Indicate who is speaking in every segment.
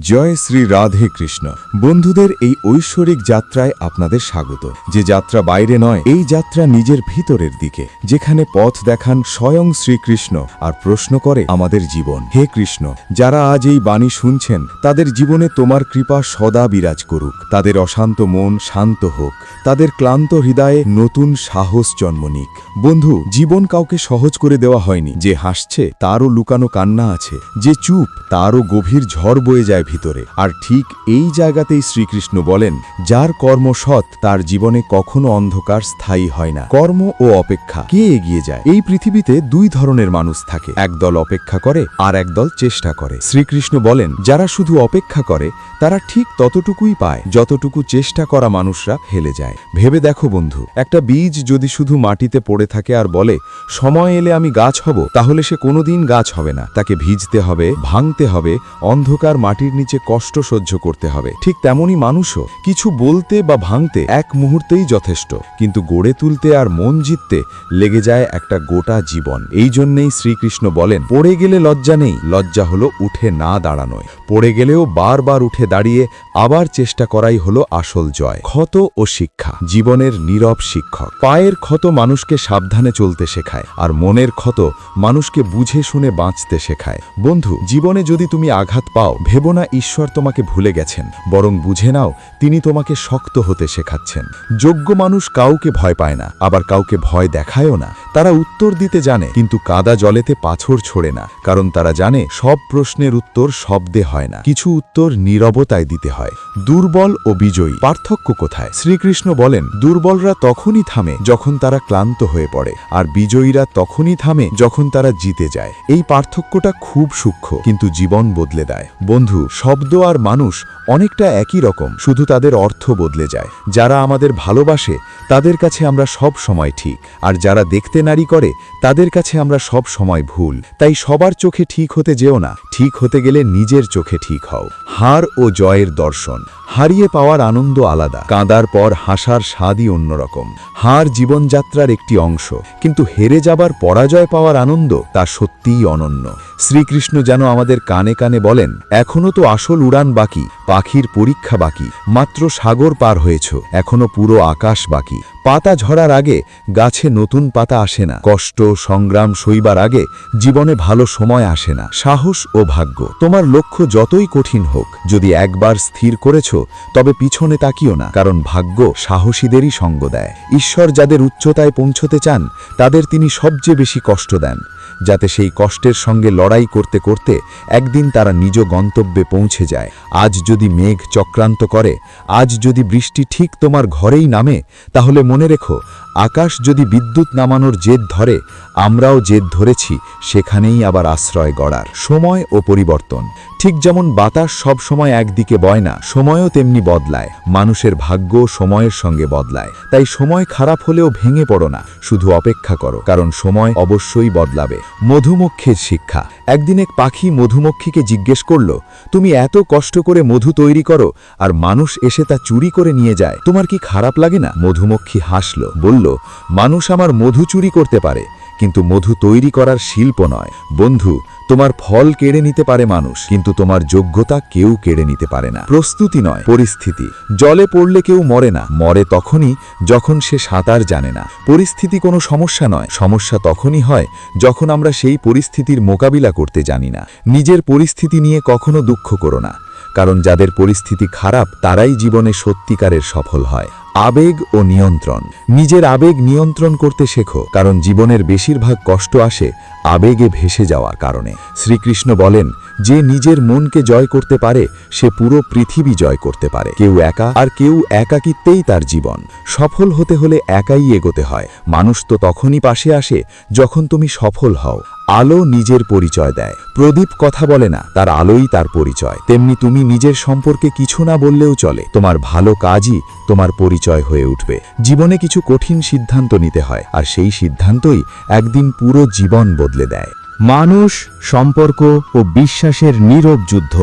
Speaker 1: জয় শ্রী রাধে কৃষ্ণ। বন্ধুদের এই ঐশ্বরিক যাত্রায় আপনাদের স্বাগত। যে যাত্রা বাইরে নয়, এই যাত্রা নিজের ভিতরের দিকে, যেখানে পথ দেখান স্বয়ং শ্রীকৃষ্ণ আর প্রশ্ন করে আমাদের জীবন। হে কৃষ্ণ, যারা আজ এই বাণী শুনছেন, তাদের জীবনে তোমার কৃপা সদা বিরাজ করুক। তাদের অশান্ত মন শান্ত হোক। তাদের ক্লান্ত হৃদয়ে নতুন সাহস জন্ম নিক। বন্ধু, জীবন কাউকে সহজ করে দেওয়া হয়নি। যে হাসছে, তারও লুকানো কান্না আছে। যে চুপ, তারও গভীর ঝড় বয়ে যায় ভিতরে। আর ঠিক এই জায়গাতেই শ্রীকৃষ্ণ বলেন, যার কর্ম সৎ, তার জীবনে কখনো অন্ধকার স্থায়ী হয় না। কর্ম ও অপেক্ষা, কে এগিয়ে যায়? এই পৃথিবীতে দুই ধরনের মানুষ থাকে, একদল অপেক্ষা করে আর একদল চেষ্টা করে। শ্রীকৃষ্ণ বলেন, যারা শুধু অপেক্ষা করে, তারা ঠিক ততটুকুই পায়, যতটুকু চেষ্টা করা মানুষরা হেলে যায়। ভেবে দেখো বন্ধু, একটা বীজ যদি শুধু মাটিতে পড়ে থাকে আর বলে, সময় এলে আমি গাছ হব, তাহলে সে কোনোদিন গাছ হবে না। তাকে ভিজতে হবে, ভাঙতে হবে, অন্ধকার মাটির নিচে কষ্ট সহ্য করতে হবে। ঠিক তেমনি মানুষও। কিছু বলতে বা ভাঙতে এক মুহূর্তেই যথেষ্ট। কিন্তু গড়ে তুলতে আর মন জিততে লেগে যায় একটা গোটা জীবন। এই জন্যেই শ্রীকৃষ্ণ বলেন, পড়ে গেলে লজ্জা নেই। লজ্জা হলো উঠে না দাঁড়ানোয়। পড়ে গেলেও বারবার উঠে দাঁড়িয়ে আবার চেষ্টা করাই হলো আসল জয়। ক্ষত ও শিক্ষা জীবনের নীরব শিক্ষক। পায়ের ক্ষত মানুষকে সাবধানে চলতে শেখায় আর মনের ক্ষত মানুষকে বুঝে শুনে বাঁচতে শেখায়। বন্ধু, জীবনে যদি তুমি আঘাত পাও, ভেবো না ঈশ্বর তোমাকে ভুলে গেছেন, বরং বুঝে নাও, তিনি তোমাকে শক্ত হতে শেখাচ্ছেন। যোগ্য মানুষ কাউকে ভয় পায় না, আবার কাউকে ভয় দেখায়ও না। তারা উত্তর দিতে জানে, কিন্তু কাদা জলেতে পাথর ছোড়ে না, কারণ তারা জানে, সব প্রশ্নের উত্তর শব্দে হয় না। কিছু উত্তর নীরবতায় দিতে হয়। দুর্বল ও বিজয়ী, পার্থক্য কোথায়? শ্রীকৃষ্ণ বলেন, দুর্বলরা তখনই থামে যখন তারা ক্লান্ত হয়ে পড়ে, আর বিজয়ীরা তখনই থামে যখন তারা জিতে যায়। এই পার্থক্যটা খুব সূক্ষ্ম, কিন্তু জীবন বদলে দেয়। বন্ধু শব্দ আর মানুষ অনেকটা একই রকম, শুধু তাদের অর্থ বদলে যায়। যারা আমাদের ভালোবাসে, তাদের কাছে আমরা সব সময় ঠিক, আর যারা দেখতে নারী করে, তাদের কাছে আমরা সব সময় ভুল। তাই সবার চোখে ঠিক হতে যেও না, ঠিক হতে গেলে নিজের চোখে ঠিক হও। হার ও জয়ের দর্শন। হারিয়ে পাওয়ার আনন্দ আলাদা। কাঁদার পর হাসার স্বাদই অন্যরকম। হার জীবনযাত্রার একটি অংশ, কিন্তু হেরে যাবার পরাজয় পাওয়ার আনন্দ তা সত্যিই অনন্য। শ্রীকৃষ্ণ যেন আমাদের কানে কানে বলেন এখনও তো আসল উড়ান বাকি পাখির পরীক্ষা বাকি। মাত্র সাগর পার হয়েছ, এখনও পুরো আকাশ বাকি। পাতা ঝরার আগে গাছে নতুন পাতা আসে না। কষ্ট, সংগ্রাম সইবার আগে জীবনে ভালো সময় আসে না। সাহস ও ভাগ্য। তোমার লক্ষ্য যতই কঠিন হোক, যদি একবার স্থির করেছ, তবে পিছনে তাকিও না, কারণ ভাগ্য সাহসীদেরই সঙ্গ দেয়। ঈশ্বর যাদের উচ্চতায় পৌঁছতে চান, তাদের তিনি সবচেয়ে বেশি কষ্ট দেন। যাতে সেই কষ্টের সঙ্গে লড়াই করতে করতে একদিন তারা নিজ গন্তব্যে পৌঁছে যায়। আজ যদি মেঘ চক্রান্ত করে, আজ যদি বৃষ্টি ঠিক তোমার ঘরেই নামে, তাহলে মনে রেখো আকাশ যদি বিদ্যুৎ নামানোর জেদ ধরে, আমরাও জেদ ধরেছি, সেখানেই আবার আশ্রয় গড়ার। সময় ও পরিবর্তন। ঠিক যেমন বাতাস সব সময় একদিকে বয় না, সময়ও তেমনি বদলায়। মানুষের ভাগ্য সময়ের সঙ্গে বদলায়। তাই সময় খারাপ হলেও ভেঙে পড়ো না, শুধু অপেক্ষা করো। কারণ সময় অবশ্যই বদলাবে। মধুমক্ষের শিক্ষা। একদিন এক পাখি মধুমক্ষীকে জিজ্ঞেস করল, তুমি এত কষ্ট করে মধু তৈরি করো, আর মানুষ এসে তা চুরি করে নিয়ে যায়, তোমার কি খারাপ লাগে না? মধুমক্ষী হাসল, বলল মানুষ আমার মধু চুরি করতে পারে, কিন্তু মধু তৈরি করার শিল্প নয়। বন্ধু, তোমার ফল কেড়ে নিতে পারে মানুষ, কিন্তু তোমার যোগ্যতা কেউ কেড়ে নিতে পারে না। প্রস্তুতি নয়, পরিস্থিতি। জলে পড়লে কেউ মরে না। মরে তখনই যখন সে সাঁতার জানে না। পরিস্থিতি কোনো সমস্যা নয়। সমস্যা তখনই হয় যখন আমরা সেই পরিস্থিতির মোকাবিলা করতে জানি না। নিজের পরিস্থিতি নিয়ে কখনো দুঃখ করো না। কারণ যাদের পরিস্থিতি খারাপ, তারাই জীবনে সত্যিকারের সফল হয়। আবেগ ও নিয়ন্ত্রণ। নিজের আবেগ নিয়ন্ত্রণ করতে শেখো, কারণ জীবনের বেশিরভাগ কষ্ট আসে আবেগে ভেসে যাওয়ার কারণে। শ্রীকৃষ্ণ বলেন, যে নিজের মনকে জয় করতে পারে, সে পুরো পৃথিবী জয় করতে পারে। কেউ একা আর কেউ একাকিত্বেই তার জীবন। সফল হতে হলে একাই এগোতে হয়। মানুষ তো তখনই পাশে আসে যখন তুমি সফল হও। আলো নিজের পরিচয় দেয়। প্রদীপ কথা বলে না, তার আলোই তার পরিচয়। তেমনি তুমি নিজের সম্পর্কে কিছু না বললেও চলে। তোমার ভালো কাজই তোমার পরিচয় হয়ে উঠবে। জীবনে কিছু কঠিন সিদ্ধান্ত নিতে হয়, আর সেই সিদ্ধান্তই একদিন পুরো জীবন বদলে দেয়।
Speaker 2: মানুষ, সম্পর্ক ও বিশ্বাসের নীরব যুদ্ধ।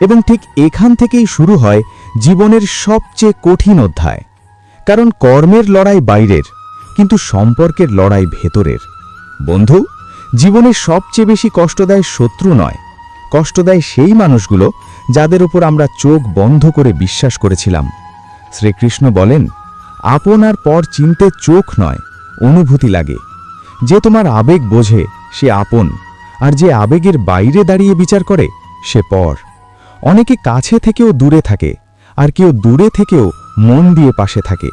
Speaker 2: এবং ঠিক এখান থেকেই শুরু হয় জীবনের সবচেয়ে কঠিন অধ্যায়। কারণ কর্মের লড়াই বাইরের, কিন্তু সম্পর্কের লড়াই ভেতরের। বন্ধু জীবনের সবচেয়ে বেশি কষ্ট দেয় শত্রু নয়। কষ্ট দেয় সেই মানুষগুলো যাদের উপর আমরা চোখ বন্ধ করে বিশ্বাস করেছিলাম। শ্রীকৃষ্ণ বলেন, আপন আর পর চিনতে চোখ নয়, অনুভূতি লাগে। যে তোমার আবেগ বোঝে, সে আপন, আর যে আবেগের বাইরে দাঁড়িয়ে বিচার করে, সে পর। অনেকে কাছে থেকেও দূরে থাকে, আর কেউ দূরে থেকেও মন দিয়ে পাশে থাকে।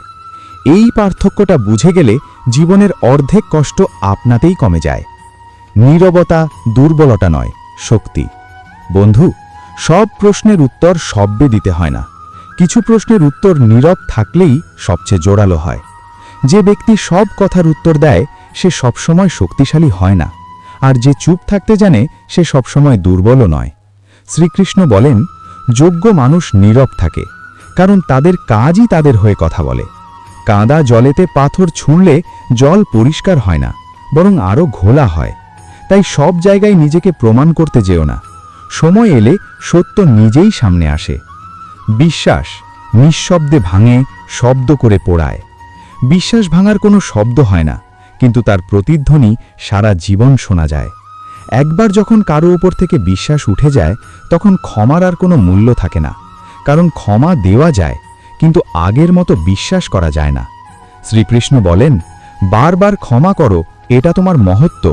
Speaker 2: এই পার্থক্যটা বুঝে গেলে জীবনের অর্ধেক কষ্ট আপনাতেই কমে যায়। নীরবতা দুর্বলতা নয়, শক্তি। বন্ধু, সব প্রশ্নের উত্তর শব্দে দিতে হয় না। কিছু প্রশ্নের উত্তর নীরব থাকলেই সবচেয়ে জোরালো হয়। যে ব্যক্তি সব কথার উত্তর দেয়, সে সবসময় শক্তিশালী হয় না। আর যে চুপ থাকতে জানে, সে সবসময় দুর্বলও নয়। শ্রীকৃষ্ণ বলেন, যোগ্য মানুষ নীরব থাকে, কারণ তাদের কাজই তাদের হয়ে কথা বলে। কাঁদা জলেতে পাথর ছুঁড়লে জল পরিষ্কার হয় না, বরং আরও ঘোলা হয়। তাই সব জায়গায় নিজেকে প্রমাণ করতে যেও না। সময় এলে সত্য নিজেই সামনে আসে। বিশ্বাস নিঃশব্দে ভাঙে, শব্দ করে পোড়ায়। বিশ্বাস ভাঙার কোনো শব্দ হয় না, কিন্তু তার প্রতিধ্বনি সারা জীবন শোনা যায়। একবার যখন কারও উপর থেকে বিশ্বাস উঠে যায়, তখন ক্ষমার আর কোনো মূল্য থাকে না। কারণ ক্ষমা দেওয়া যায়, কিন্তু আগের মতো বিশ্বাস করা যায় না। শ্রীকৃষ্ণ বলেন, বারবার ক্ষমা করো, এটা তোমার মহত্ব।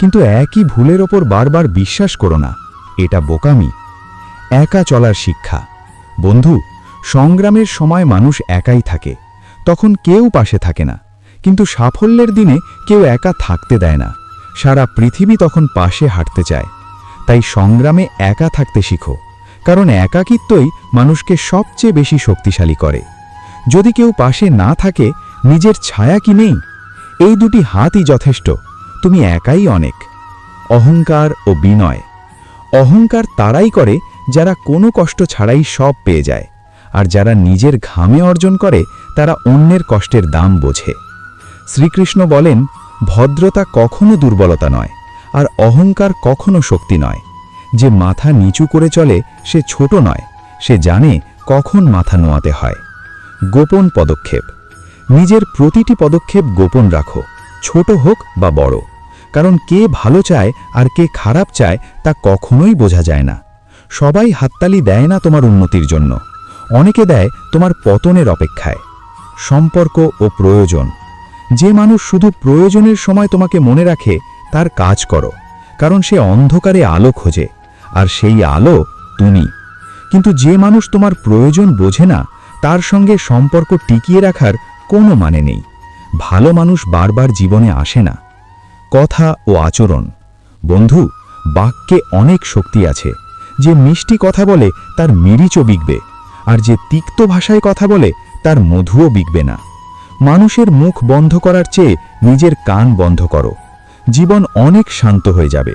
Speaker 2: কিন্তু একই ভুলের ওপর বারবার বিশ্বাস করো না, এটা বোকামি। একা চলার শিক্ষা। বন্ধু, সংগ্রামের সময় মানুষ একাই থাকে, তখন কেউ পাশে থাকে না, কিন্তু সাফল্যের দিনে কেউ একা থাকতে দেয় না। সারা পৃথিবী তখন পাশে হাঁটতে চায়। তাই সংগ্রামে একা থাকতে শিখো, কারণ একাকিত্বই মানুষকে সবচেয়ে বেশি শক্তিশালী করে। যদি কেউ পাশে না থাকে, নিজের ছায়া কি নেই? এই দুটি হাতই যথেষ্ট। তুমি একাই অনেক। অহংকার ও বিনয়। অহংকার তারাই করে যারা কোনো কষ্ট ছাড়াই সব পেয়ে যায়, আর যারা নিজের ঘামে অর্জন করে, তারা অন্যের কষ্টের দাম বোঝে। শ্রীকৃষ্ণ বলেন, ভদ্রতা কখনো দুর্বলতা নয়, আর অহংকার কখনো শক্তি নয়। যে মাথা নিচু করে চলে, সে ছোট নয়, সে জানে কখন মাথা নোয়াতে হয়। গোপন পদক্ষেপ। নিজের প্রতিটি পদক্ষেপ গোপন রাখো। ছোট হোক বা বড়। কারণ কে ভালো চায় আর কে খারাপ চায় তা কখনোই বোঝা যায় না। সবাই হাততালি দেয় না তোমার উন্নতির জন্য। অনেকে দেয় তোমার পতনের অপেক্ষায়। সম্পর্ক ও প্রয়োজন। যে মানুষ শুধু প্রয়োজনের সময় তোমাকে মনে রাখে, তার কাজ করো। কারণ সে অন্ধকারে আলো খোঁজে, আর সেই আলো তুমি। কিন্তু যে মানুষ তোমার প্রয়োজন বোঝে না, তার সঙ্গে সম্পর্ক টিকিয়ে রাখার কোনো মানে নেই। ভালো মানুষ বারবার জীবনে আসে না। কথা ও আচরণ। বন্ধু, বাক্যে অনেক শক্তি আছে। যে মিষ্টি কথা বলে তার মিরিচও বিকবে, আর যে তিক্ত ভাষায় কথা বলে তার মধুও বিকবে না। মানুষের মুখ বন্ধ করার চেয়ে নিজের কান বন্ধ করো। জীবন অনেক শান্ত হয়ে যাবে।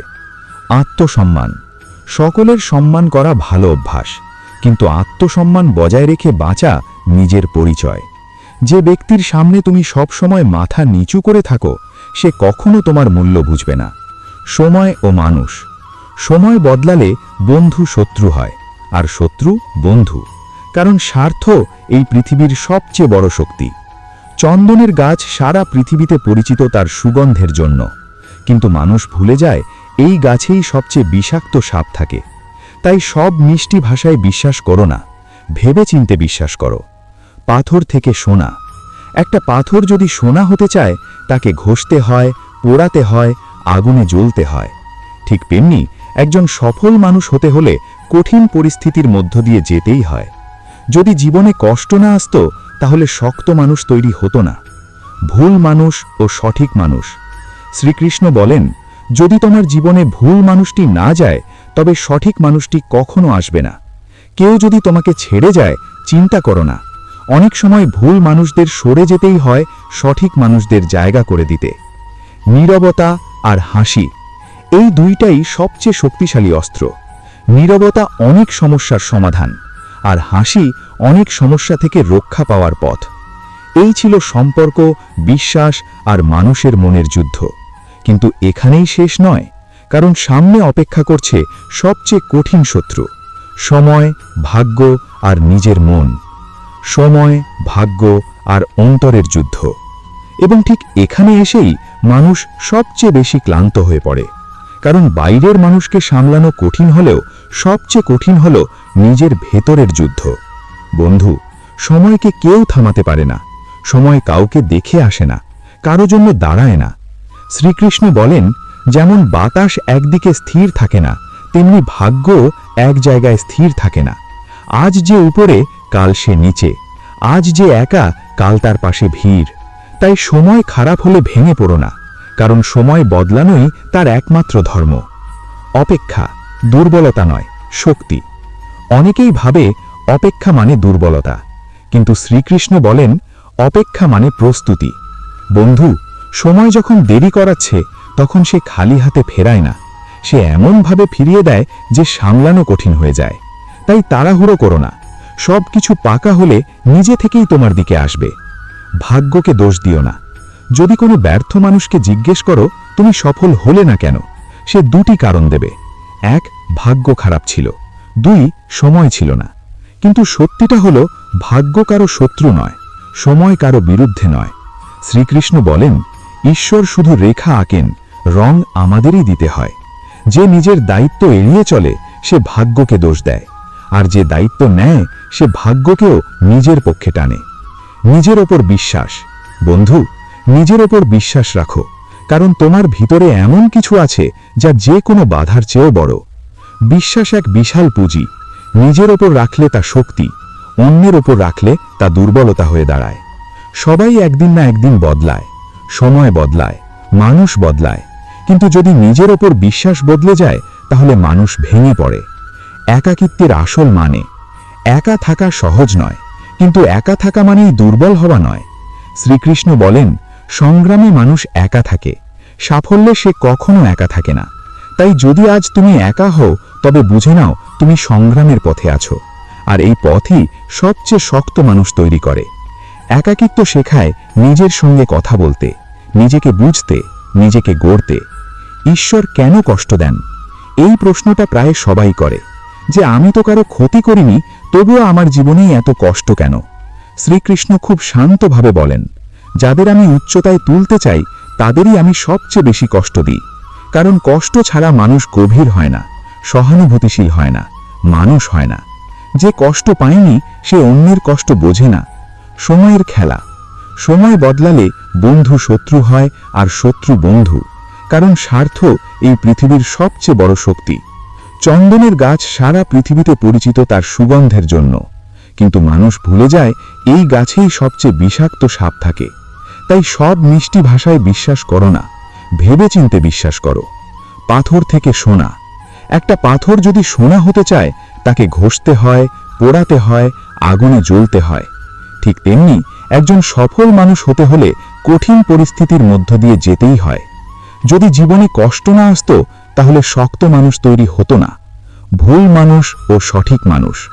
Speaker 2: আত্মসম্মান। সকলের সম্মান করা ভালো অভ্যাস, কিন্তু আত্মসম্মান বজায় রেখে বাঁচা নিজের পরিচয়। যে ব্যক্তির সামনে তুমি সব সময় মাথা নিচু করে থাকো, সে কখনো তোমার মূল্য বুঝবে না। সময় ও মানুষ। সময় বদলালে বন্ধু শত্রু হয়, আর শত্রু বন্ধু। কারণ স্বার্থ এই পৃথিবীর সবচেয়ে বড় শক্তি। চন্দনের গাছ সারা পৃথিবীতে পরিচিত তার সুগন্ধের জন্য। কিন্তু মানুষ ভুলে যায়, এই গাছেই সবচেয়ে বিষাক্ত সাপ থাকে। তাই সব মিষ্টি ভাষায় বিশ্বাস করো না ভেবে চিনতে বিশ্বাস করো। পাথর থেকে সোনা। একটা পাথর যদি সোনা হতে চায়, তাকে ঘষতে হয়, পোড়াতে হয়, আগুনে জ্বলতে হয়। ঠিক তেমনি একজন সফল মানুষ হতে হলে কঠিন পরিস্থিতির মধ্য দিয়ে যেতেই হয়। যদি জীবনে কষ্ট না আসতো, তাহলে শক্ত মানুষ তৈরি হতো না। ভুল মানুষ ও সঠিক মানুষ। শ্রীকৃষ্ণ বলেন, যদি তোমার জীবনে ভুল মানুষটি না যায়, তবে সঠিক মানুষটি কখনো আসবে না। কেউ যদি তোমাকে ছেড়ে যায়, চিন্তা করো না। অনেক সময় ভুল মানুষদের সরে যেতেই হয়, সঠিক মানুষদের জায়গা করে দিতে। নীরবতা আর হাসি, এই দুইটাই সবচেয়ে শক্তিশালী অস্ত্র। নীরবতা অনেক সমস্যার সমাধান, আর হাসি অনেক সমস্যা থেকে রক্ষা পাওয়ার পথ। এই ছিল সম্পর্ক, বিশ্বাস আর মানুষের মনের যুদ্ধ। কিন্তু এখানেই শেষ নয়, কারণ সামনে অপেক্ষা করছে সবচেয়ে কঠিন শত্রু, সময়, ভাগ্য আর নিজের মন। সময়, ভাগ্য আর অন্তরের যুদ্ধ। এবং ঠিক এখানে এসেই মানুষ সবচেয়ে বেশি ক্লান্ত হয়ে পড়ে। কারণ বাইরের মানুষকে সামলানো কঠিন হলেও সবচেয়ে কঠিন হল নিজের ভেতরের যুদ্ধ। বন্ধু, সময়কে কেউ থামাতে পারে না। সময় কাউকে দেখে আসে না, কারও জন্য দাঁড়ায় না। শ্রীকৃষ্ণ বলেন, যেমন বাতাস একদিকে স্থির থাকে না, তেমনি ভাগ্য এক জায়গায় স্থির থাকে না। আজ যে উপরে কাল সে নিচে, আজ যে একা, কাল তার পাশে ভিড়। তাই সময় খারাপ হলে ভেঙে পড়ো না, কারণ সময় বদলানোই তার একমাত্র ধর্ম। অপেক্ষা, দুর্বলতা নয়, শক্তি। অনেকেই ভাবে অপেক্ষা মানে দুর্বলতা, কিন্তু শ্রীকৃষ্ণ বলেন অপেক্ষা মানে প্রস্তুতি। বন্ধু, সময় যখন দেরি করাচ্ছে, তখন সে খালি হাতে ফেরায় না। সে এমনভাবে ফিরিয়ে দেয় যে সামলানো কঠিন হয়ে যায়। তাই তাড়াহুড়ো করো না সব কিছু পাকা হলে নিজে থেকেই তোমার দিকে আসবে। ভাগ্যকে দোষ দিও না। যদি কোনো ব্যর্থ মানুষকে জিজ্ঞেস করো, তুমি সফল হলে না কেন? সে দুটি কারণ দেবে। এক, ভাগ্য খারাপ ছিল। দুই, সময় ছিল না। কিন্তু সত্যিটা হলো, ভাগ্য কারও শত্রু নয়, সময় কারও বিরুদ্ধে নয়। শ্রীকৃষ্ণ বলেন, ঈশ্বর শুধু রেখা আঁকেন, রং আমাদেরই দিতে হয়। যে নিজের দায়িত্ব এড়িয়ে চলে, সে ভাগ্যকে দোষ দেয়। আর যে দায়িত্ব নেয়, সে ভাগ্যকেও নিজের পক্ষে টানে। নিজের ওপর বিশ্বাস। বন্ধু, নিজের ওপর বিশ্বাস রাখো, কারণ তোমার ভিতরে এমন কিছু আছে যা যে কোনো বাধার চেয়েও বড়। বিশ্বাস এক বিশাল পুঁজি। নিজের ওপর রাখলে তা শক্তি, অন্যের ওপর রাখলে তা দুর্বলতা হয়ে দাঁড়ায়। সবাই একদিন না একদিন বদলায়। সময় বদলায়, মানুষ বদলায়। কিন্তু যদি নিজের ওপর বিশ্বাস বদলে যায়, তাহলে মানুষ ভেঙে পড়ে। একাকিত্বের আসল মানে একা থাকা সহজ নয়, কিন্তু একা থাকা মানেই দুর্বল হওয়া নয়। শ্রীকৃষ্ণ বলেন, সংগ্রামে মানুষ একা থাকে, সাফল্যে সে কখনো একা থাকে না। তাই যদি আজ তুমি একা হও, তবে বুঝে নাও তুমি সংগ্রামের পথে আছো, আর এই পথই সবচেয়ে শক্ত মানুষ তৈরি করে। একাকিত্ব শেখায় নিজের সঙ্গে কথা বলতে, নিজেকে বুঝতে, নিজেকে গড়তে। ঈশ্বর কেন কষ্ট দেন? এই প্রশ্নটা প্রায় সবাই করে। যে আমি তো কারও ক্ষতি করিনি, তবুও আমার জীবনেই এত কষ্ট কেন? শ্রীকৃষ্ণ খুব শান্তভাবে বলেন, যাদের আমি উচ্চতায় তুলতে চাই, তাদেরই আমি সবচেয়ে বেশি কষ্ট দিই। কারণ কষ্ট ছাড়া মানুষ গভীর হয় না, সহানুভূতিশীল হয় না, মানুষ হয় না। যে কষ্ট পায়নি, সে অন্যের কষ্ট বোঝে না। সময়ের খেলা। সময় বদলালে বন্ধু শত্রু হয় আর শত্রু বন্ধু, কারণ স্বার্থ এই পৃথিবীর সবচেয়ে বড় শক্তি। চন্দনের গাছ সারা পৃথিবীতে পরিচিত তার সুগন্ধের জন্য। কিন্তু মানুষ ভুলে যায়, এই গাছেই সবচেয়ে বিষাক্ত সাপ থাকে। তাই সব মিষ্টি ভাষায় বিশ্বাস করো না, ভেবেচিন্তে বিশ্বাস করো। পাথর থেকে সোনা। একটা পাথর যদি সোনা হতে চায়, তাকে ঘষতে হয়, পোড়াতে হয়, আগুনে জ্বলতে হয়। ঠিক তেমনি একজন সফল মানুষ হতে হলে কঠিন পরিস্থিতির মধ্য দিয়ে যেতেই হয়। যদি জীবনে কষ্ট না আসতো তাহলে শক্ত মানুষ তৈরি হতো না। ভুল মানুষ ও সঠিক মানুষ।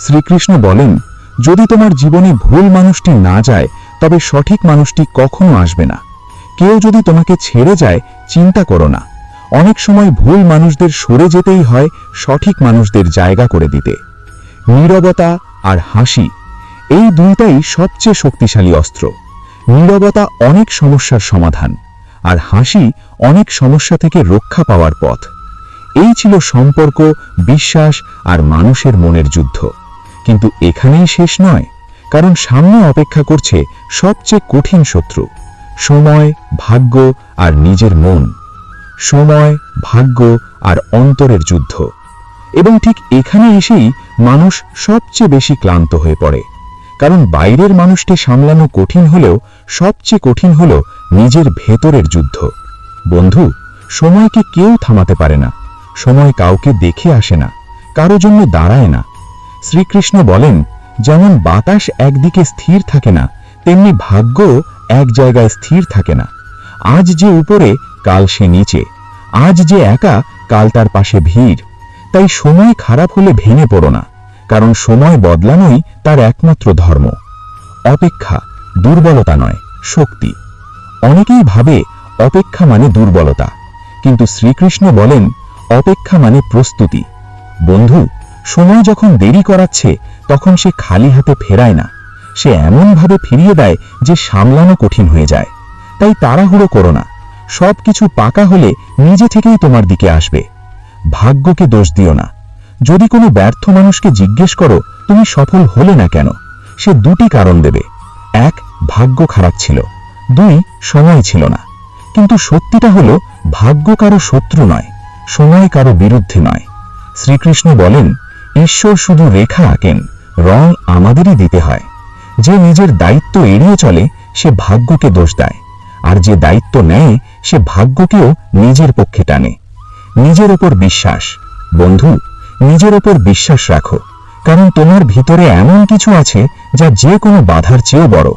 Speaker 2: শ্রীকৃষ্ণ বলেন, যদি তোমার জীবনে ভুল মানুষটি না যায়, তবে সঠিক মানুষটি কখনো আসবে না। কেউ যদি তোমাকে ছেড়ে যায়, চিন্তা করো না। অনেক সময় ভুল মানুষদের সরে যেতেই হয়, সঠিক মানুষদের জায়গা করে দিতে। নীরবতা আর হাসি, এই দুইটাই সবচেয়ে শক্তিশালী অস্ত্র। নীরবতা অনেক সমস্যার সমাধান। আর হাসি অনেক সমস্যা থেকে রক্ষা পাওয়ার পথ। এই ছিল সম্পর্ক, বিশ্বাস আর মানুষের মনের যুদ্ধ। কিন্তু এখানেই শেষ নয়, কারণ সামনে অপেক্ষা করছে সবচেয়ে কঠিন শত্রু, সময়, ভাগ্য আর নিজের মন। সময়, ভাগ্য আর অন্তরের যুদ্ধ। এবং ঠিক এখানে এসেই মানুষ সবচেয়ে বেশি ক্লান্ত হয়ে পড়ে। কারণ বাইরের মানুষটি সামলানো কঠিন হলেও সবচেয়ে কঠিন হল নিজের ভেতরের যুদ্ধ। বন্ধু, সময়কে কেউ থামাতে পারে না। সময় কাউকে দেখে আসে না, কারও জন্য দাঁড়ায় না। শ্রীকৃষ্ণ বলেন, যেমন বাতাস একদিকে স্থির থাকে না, তেমনি ভাগ্য এক জায়গায় স্থির থাকে না। আজ যে উপরে, কাল সে নিচে। আজ যে একা, কাল তার পাশে ভিড়। তাই সময় খারাপ হলে ভেঙে পড়ো না। কারণ সময় বদলানোই তার একমাত্র ধর্ম। অপেক্ষা দুর্বলতা নয়, শক্তি। অনেকেই ভাবে অপেক্ষা মানে দুর্বলতা, কিন্তু শ্রীকৃষ্ণ বলেন অপেক্ষা মানে প্রস্তুতি। বন্ধু, সময় যখন দেরি করাচ্ছে, তখন সে খালি হাতে ফেরায় না। সে এমনভাবে ফিরিয়ে দেয় যে সামলানো কঠিন হয়ে যায়। তাই তাড়াহুড়ো করো না। সবকিছু পাকা হলে নিজে থেকেই তোমার দিকে আসবে। ভাগ্যকে দোষ দিও না। যদি কোনো ব্যর্থ মানুষকে জিজ্ঞেস করো, তুমি সফল হলে না কেন? সে দুটি কারণ দেবে। এক, ভাগ্য খারাপ ছিল। দুই, সময় ছিল না। কিন্তু সত্যিটা হলো, ভাগ্য কারও শত্রু নয়, সময় কারও বিরুদ্ধে নয়। শ্রীকৃষ্ণ বলেন, ঈশ্বর শুধু রেখা আঁকেন, রং আমাদেরই দিতে হয়। যে নিজের দায়িত্ব এড়িয়ে চলে, সে ভাগ্যকে দোষ দেয়। আর যে দায়িত্ব নেয়, সে ভাগ্যকেও নিজের পক্ষে টানে। নিজের ওপর বিশ্বাস। বন্ধু নিজের ওপর বিশ্বাস রাখো, কারণ তোমার ভিতরে এমন কিছু আছে যা যে কোনো বাধার চেয়েও বড়।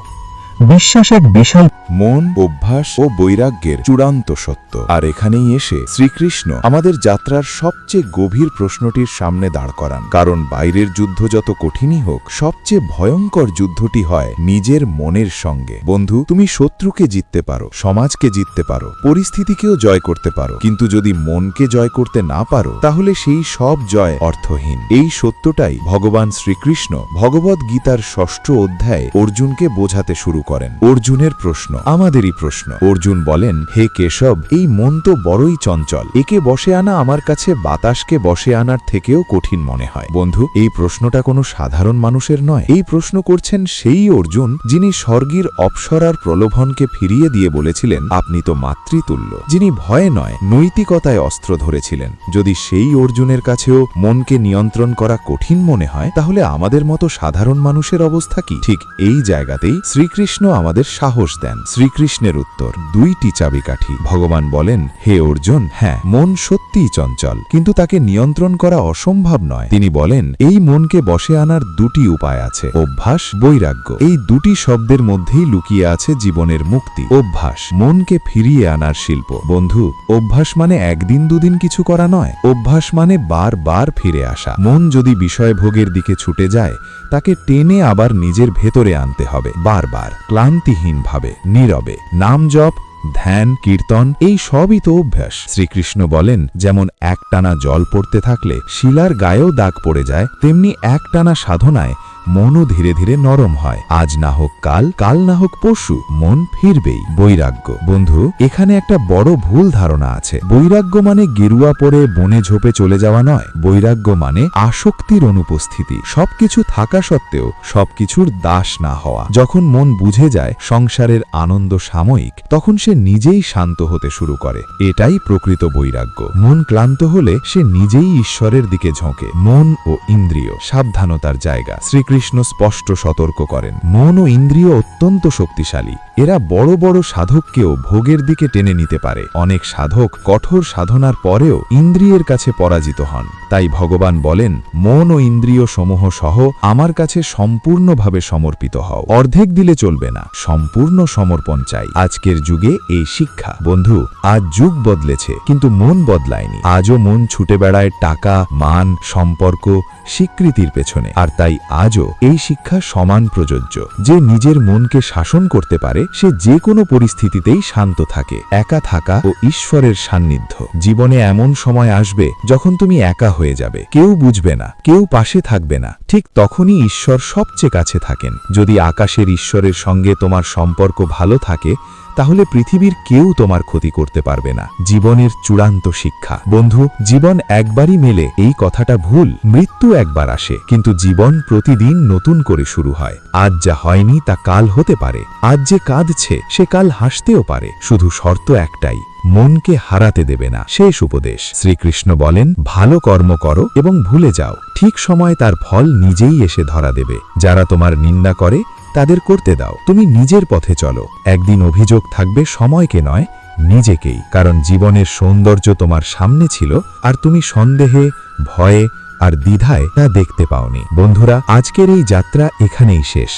Speaker 2: বিশ্বাস এক বিশাল
Speaker 1: মন, অভ্যাস ও বৈরাগ্যের চূড়ান্ত সত্য। আর এখানেই এসে শ্রীকৃষ্ণ আমাদের যাত্রার সবচেয়ে গভীর প্রশ্নটির সামনে দাঁড় করান। কারণ বাইরের যুদ্ধ যত কঠিনই হোক, সবচেয়ে ভয়ঙ্কর যুদ্ধটি হয় নিজের মনের সঙ্গে। বন্ধু, তুমি শত্রুকে জিততে পারো, সমাজকে জিততে পারো, পরিস্থিতিকেও জয় করতে পারো। কিন্তু যদি মনকে জয় করতে না পারো, তাহলে সেই সব জয় অর্থহীন। এই সত্যটাই ভগবান শ্রীকৃষ্ণ ভগবদ গীতার ষষ্ঠ অধ্যায়ে অর্জুনকে বোঝাতে শুরু করেন। অর্জুনের প্রশ্ন, আমাদেরই প্রশ্ন। অর্জুন বলেন, হে কেশব, এই মন তো বড়ই চঞ্চল। একে বসে আনা আমার কাছে, বাতাসকে বসে আনার থেকেও কঠিন মনে হয়। বন্ধু, এই প্রশ্নটা কোনো সাধারণ মানুষের নয়। এই প্রশ্ন করছেন সেই অর্জুন, যিনি স্বর্গীর অপসরার প্রলোভনকে ফিরিয়ে দিয়ে বলেছিলেন, আপনি তো মাতৃতুল্য। যিনি ভয়ে নয়, নৈতিকতায় অস্ত্র ধরেছিলেন। যদি সেই অর্জুনের কাছেও মনকে নিয়ন্ত্রণ করা কঠিন মনে হয়, তাহলে আমাদের মতো সাধারণ মানুষের অবস্থা কি? ঠিক এই জায়গাতেই শ্রীকৃষ্ণ আমাদের সাহস দেন। শ্রীকৃষ্ণের উত্তর, দুইটি চাবিকাঠি। ভগবান বলেন, হে অর্জুন হ্যাঁ মন সত্যিই চঞ্চল, কিন্তু তাকে নিয়ন্ত্রণ করা অসম্ভব নয়। তিনি বলেন, এই মনকে বসে আনার দুটি উপায় আছে, অভ্যাস, বৈরাগ্য। এই দুটি শব্দের মধ্যেই লুকিয়ে আছে জীবনের মুক্তি, অভ্যাস, মনকে ফিরিয়ে আনার শিল্প। বন্ধু, অভ্যাস মানে একদিন দুদিন কিছু করা নয়, অভ্যাস মানে বার বার ফিরে আসা। মন যদি বিষয়ভোগের দিকে ছুটে যায়, তাকে টেনে আবার নিজের ভেতরে আনতে হবে, বারবার। ক্লান্তিহীনভাবে, নীরবে। নাম জপ, ধ্যান, কীর্তন, এই সবই তো অভ্যাস। শ্রীকৃষ্ণ বলেন, যেমন একটানা জল পড়তে থাকলে শিলার গায়েও দাগ পড়ে যায়, তেমনি একটানা সাধনায় মনও ধীরে ধীরে নরম হয়। আজ না হোক কাল কাল না হোক পরশু, মন ফিরবেই। বৈরাগ্য। বন্ধু, এখানে একটা বড় ভুল ধারণা আছে। বৈরাগ্য মানে গেরুয়া পরে বনে ঝোপে চলে যাওয়া নয়। বৈরাগ্য মানে আসক্তির অনুপস্থিতি। সবকিছু থাকা সত্ত্বেও সবকিছুর দাস না হওয়া। যখন মন বুঝে যায় সংসারের আনন্দ সাময়িক, তখন সে নিজেই শান্ত হতে শুরু করে। এটাই প্রকৃত বৈরাগ্য। মন ক্লান্ত হলে সে নিজেই ঈশ্বরের দিকে ঝোঁকে। মন ও ইন্দ্রিয়, সাবধানতার জায়গা। শ্রীকৃষ্ণ স্পষ্ট সতর্ক করেন, মন ও ইন্দ্রিয় অত্যন্ত শক্তিশালী। এরা বড় বড় সাধককেও ভোগের দিকে টেনে নিতে পারে। অনেক সাধক কঠোর সাধনার পরেও ইন্দ্রিয়ের কাছে পরাজিত হন। তাই ভগবান বলেন, মন ও ইন্দ্রিয় সমূহ সহ আমার কাছে সম্পূর্ণভাবে সমর্পিত হও। অর্ধেক দিলে চলবে না, সম্পূর্ণ সমর্পণ চাই। আজকের যুগে এই শিক্ষা। বন্ধু, আজ যুগ বদলেছে, কিন্তু মন বদলায়নি। আজও মন ছুটে বেড়ায় টাকা, মান, সম্পর্ক, স্বীকৃতির পেছনে। আর তাই আজও এই শিক্ষা সমান প্রযোজ্য। যে নিজের মনকে শাসন করতে পারে, সে যে কোনো পরিস্থিতিতেই শান্ত থাকে, একা থাকা ও ঈশ্বরের সান্নিধ্য। জীবনে এমন সময় আসবে যখন তুমি একা হয়ে যাবে। কেউ বুঝবে না, কেউ পাশে থাকবে না। ঠিক তখনই ঈশ্বর সবচেয়ে কাছে থাকেন। যদি আকাশের ঈশ্বরের সঙ্গে তোমার সম্পর্ক ভালো থাকে তাহলে পৃথিবীর কেউ তোমার ক্ষতি করতে পারবে না। জীবনের চূড়ান্ত শিক্ষা। বন্ধু, জীবন একবারই মেলে, এই কথাটা ভুল। মৃত্যু একবার আসে, কিন্তু জীবন প্রতিদিন নতুন করে শুরু হয়। আজ যা হয়নি তা কাল হতে পারে। আজ যে কাঁদছে, সে কাল হাসতেও পারে। শুধু শর্ত একটাই, মনকে হারাতে দেবে না। শেষ উপদেশ। শ্রীকৃষ্ণ বলেন, ভালো কর্ম করো এবং ভুলে যাও। ঠিক সময় তার ফল নিজেই এসে ধরা দেবে। যারা তোমার নিন্দা করে তাদের করতে দাও। তুমি নিজের পথে চলো। একদিন অভিযোগ থাকবে সময়কে নয়, নিজেকেই। কারণ জীবনের সৌন্দর্য তোমার সামনে ছিল, আর তুমি সন্দেহে, ভয়ে আর দ্বিধায় তা দেখতে পাওনি। বন্ধুরা, আজকের এই যাত্রা এখানেই শেষ।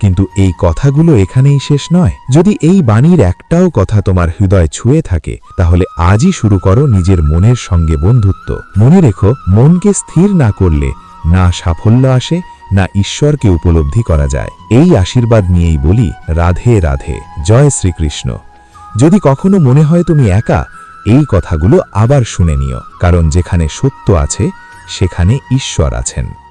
Speaker 1: কিন্তু এই কথাগুলো এখানেই শেষ নয়। যদি এই বাণীর একটাও কথা তোমার হৃদয় ছুঁয়ে থাকে, তাহলে আজই শুরু করো নিজের মনের সঙ্গে বন্ধুত্ব। মনে রেখো, মনকে স্থির না করলে না সাফল্য আসে না ঈশ্বরকে উপলব্ধি করা যায়। এই আশীর্বাদ নিয়েই বলি, রাধে রাধে, জয় শ্রীকৃষ্ণ। যদি কখনো মনে হয় তুমি একা, এই কথাগুলো আবার শুনে নিও, কারণ যেখানে সত্য আছে, সেখানে ঈশ্বর আছেন।